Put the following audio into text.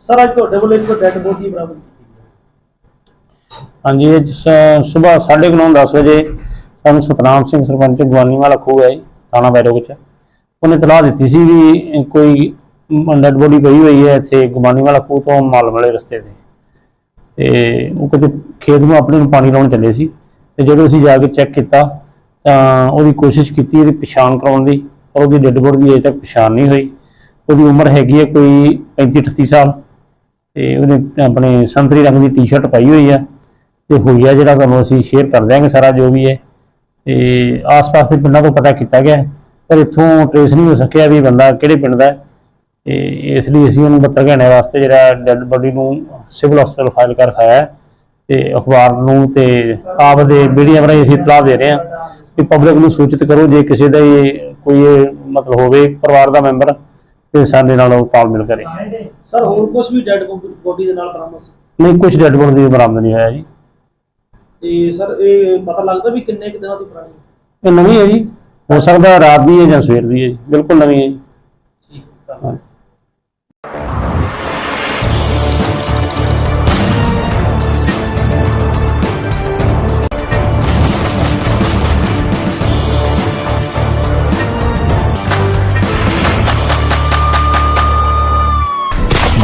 Sir ਅੱਜ ਤੁਹਾਡੇ ਵੱਲੋਂ ਇੱਕ ਡੈਡ ਬੋਡੀ ਬਰਾਮਦ ਕੀਤੀ ਹੈ। ਹਾਂਜੀ ਅੱਜ ਸਵੇਰ 9:30 10 ਵਜੇ ਸਾਨੂੰ ਸਤਨਾਮ ਸਿੰਘ ਸਰਪੰਚ ਗਵਾਨੀ ਵਾਲਾ ਖੂਹ ਹੈ ਜੀ, ਥਾਣਾ ਬੈਰੋਗ ਚ ਉਹਨੇ ਤਲਾਹ ਦਿੱਤੀ ਸੀ ਵੀ ਕੋਈ ਡੈਡ ਬੋਡੀ ਪਈ ਹੋਈ ਹੈ ਇੱਥੇ ਗਵਾਨੀ ਵਾਲਾ ਖੂਹ ਤੋਂ ਮਾਲ ਵਾਲੇ ਰਸਤੇ ਤੇ। ਤੇ ਉਹ ਕਿਤੇ ਖੇਤ ਨੂੰ ਆਪਣੇ ਨੂੰ ਪਾਣੀ ਲਾਉਣ ਚੱਲੇ ਸੀ। ਤੇ ਜਦੋਂ ਅਸੀਂ ਜਾ ਕੇ ਚੈੱਕ ਕੀਤਾ ਤਾਂ ਉਹਦੀ ਕੋਸ਼ਿਸ਼ ਕੀਤੀ ਇਹਦੀ ਪਛਾਣ ਕਰਾਉਣ ਦੀ ਪਰ ਉਹਦੀ ਡੈਡ ਬੋਡੀ ਦੀ ਅਜੇ ਤੱਕ ਪਛਾਣ ਨਹੀਂ ਹੋਈ। ਉਹਦੀ ਉਮਰ ਹੈਗੀ ਹੈ ਕੋਈ 35 38 ਸਾਲ। ਤੇ ਉਹਨੇ ਆਪਣੇ ਸੰਤਰੀ ਰੰਗ ਦੀ ਟੀ-ਸ਼ਰਟ ਪਾਈ ਹੋਈ ਆ ਤੇ ਹੋਈਆ ਜਿਹੜਾ ਤੁਹਾਨੂੰ ਅਸੀਂ ਸ਼ੇਅਰ ਕਰ ਦਿਆਂਗੇ ਸਾਰਾ ਜੋ ਵੀ ਹੈ ਤੇ ਆਸ-ਪਾਸ ਦੇ ਪਿੰਡਾਂ ਤੋਂ ਪਤਾ ਕੀਤਾ ਗਿਆ, ਪਰ ਇੱਥੋਂ ਟ੍ਰੇਸ ਨਹੀਂ ਹੋ ਸਕਿਆ ਵੀ ਬੰਦਾ ਕਿਹੜੇ ਪਿੰਡ ਦਾ ਹੈ। ਤੇ ਇਸ ਲਈ ਅਸੀਂ ਉਹਨੂੰ 72 ਘੰਟੇ ਵਾਸਤੇ ਜਿਹੜਾ ਡੈੱਡ ਬੋਡੀ ਨੂੰ ਸਿਵਲ ਹਸਪੀਟਲ ਫਾਈਲ ਕਰ ਖਾਇਆ ਹੈ। ਤੇ ਅਖਬਾਰ ਨੂੰ ਤੇ ਆਪ ਦੇ ਮੀਡੀਆ ਰਾਹੀਂ ਅਸੀਂ ਇਤਲਾਹ ਦੇ ਰਹੇ ਹਾਂ ਕਿ ਪਬਲਿਕ ਨੂੰ ਸੂਚਿਤ ਕਰੋ ਜੇ ਕਿਸੇ ਦਾ ਇਹ ਕੋਈ ਮਤਲਬ ਹੋਵੇ, ਪਰਿਵਾਰ ਦਾ ਮੈਂਬਰ ਤੇ ਸਾਡੇ ਨਾਲ ਉਹ ਤਾਲਮੇਲ ਕਰੇ। ਸਰ ਹੋਰ ਕੁਝ ਵੀ ਡੈਡ ਬੋਡੀ ਦੇ ਨਾਲ ਬਰਾਮਦ ਸੀ? ਨਹੀਂ ਕੁਝ ਡੈਡ ਬੋਡੀ ਬਰਾਮਦ ਨਹੀਂ ਹੋਇਆ ਜੀ। ਤੇ ਸਰ ਇਹ ਪਤਾ ਲੱਗਦਾ ਵੀ ਕਿੰਨੇ ਕੁ ਦਿਨਾਂ ਦੀ ਪੁਰਾਣੀ ਹੈ? ਇਹ ਨਵੀਂ ਹੈ ਜੀ। ਹੋ ਸਕਦਾ ਰਾਤ ਦੀ ਹੈ ਜਾਂ ਸਵੇਰ ਦੀ ਹੈ ਜੀ। ਬਿਲਕੁਲ ਨਵੀਂ ਹੈ ਜੀ। ਠੀਕ ਧੰਨਵਾਦ।